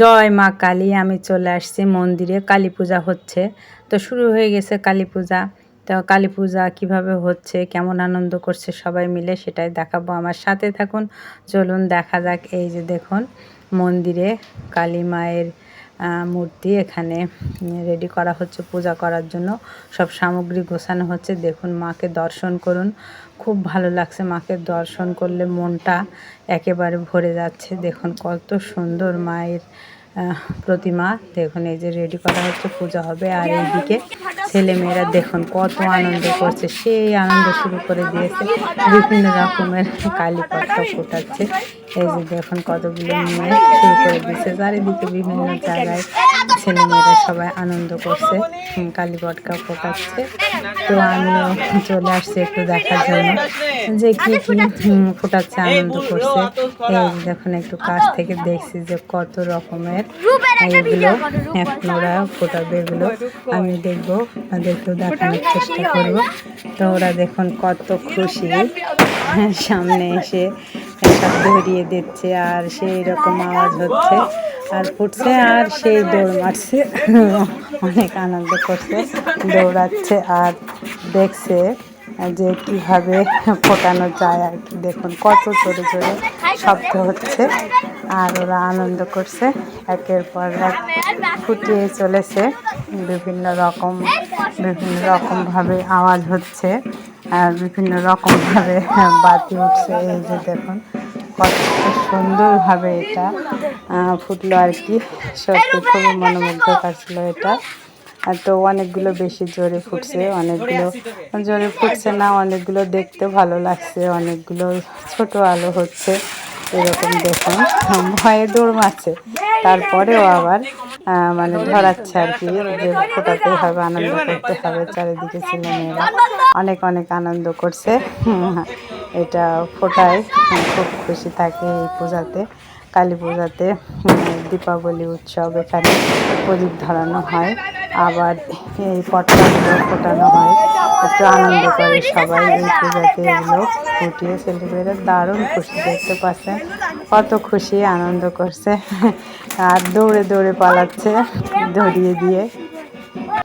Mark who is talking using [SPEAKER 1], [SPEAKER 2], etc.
[SPEAKER 1] জয় মা কালী, আমি চলে আসছি মন্দিরে, কালী পূজা হচ্ছে। তো শুরু হয়ে গেছে কালী পূজা। তো কালী পূজা কীভাবে হচ্ছে, কেমন আনন্দ করছে সবাই মিলে সেটাই দেখাবো। আমার সাথে থাকুন, চলুন দেখা যাক। এই যে দেখুন, মন্দিরে কালী মায়ের মূর্তি এখানে রেডি করা হচ্ছে পূজা করার জন্য। সব সামগ্রী গোছানো হচ্ছে। দেখুন, মাকে দর্শন করুন। খুব ভালো লাগছে মাকে দর্শন করলে মনটা একেবারে ভরে যাচ্ছে। দেখুন, কত সুন্দর মায়ের প্রতিমা। দেখুন, এই যে রেডি করা হচ্ছে, পূজা হবে। আর এইদিকে ছেলে মেয়েরা দেখুন, কত আনন্দ করছে। সেই আনন্দ শুরু করে দিয়েছে। বিভিন্ন রকমের কালী পাতা ফোটাচ্ছে। এই যে দেখুন কতগুলো নিয়ে শুরু করে দিয়েছে চারিদিকে বিভিন্ন জায়গায় ছেলে মেয়েরা সবাই আনন্দ করছে কালী পটকা ফোটাচ্ছে তো আমিও চলে আসছি একটু দেখার জন্য যে কি কি ফোটাচ্ছে আনন্দ করছে এই যে দেখুন একটু কাছ থেকে দেখছি যে কত রকমের এগুলো এখন ওরা ফোটাবে এগুলো আমি দেখব ওদেরকেও দেখানোর চেষ্টা করব তো ওরা দেখুন কত খুশি সামনে এসে সব ধরিয়ে দিচ্ছে আর সেই রকম আওয়াজ হচ্ছে। আর ফুটছে আর সেই দৌড় মারছে। অনেক আনন্দ করছে, দৌড়াচ্ছে আর দেখছে যে কীভাবে ফোটানো যায় আর কি। দেখুন কত জোরে জোরে শব্দ হচ্ছে আর ওরা আনন্দ করছে। একের পর এক ফুটিয়ে চলেছে। বিভিন্ন রকম, বিভিন্ন রকমভাবে আওয়াজ হচ্ছে আর বিভিন্ন রকমভাবে বাতি উঠছে। এই যে দেখুন, কত সুন্দরভাবে এটা ফুটলো আর কি। সত্যি খুবই মনোমুগ্ধকর ছিল এটা। তো অনেকগুলো বেশি জোরে ফুটছে, অনেকগুলো জোরে ফুটছে না, অনেকগুলো দেখতে ভালো লাগছে, অনেকগুলো ছোট আলো হচ্ছে। এরকম দেখুন ভয়ে দৌড় মারছে। তারপরেও আবার মানে ধরাচ্ছে আর কি, যে ফোটাতে হবে, আনন্দ করতে হবে চারিদিকে ছেলে মেয়েরা অনেক অনেক আনন্দ করছে। এটা ফোটায়, খুব খুশি থাকে এই পূজাতে, কালী পূজাতে দীপাবলি উৎসব এখানে প্রদীপ ধরানো হয়। আবার এই পটকাগুলো ফোটানো হয়। একটু আনন্দ করে সবাই এই পূজাতে এগুলো ফুটিয়ে ছেলেমেয়েরা দারুণ খুশি, দেখতে পাচ্ছেন? কত খুশি, আনন্দ করছে। আর দৌড়ে দৌড়ে পালাচ্ছে ধরিয়ে দিয়ে।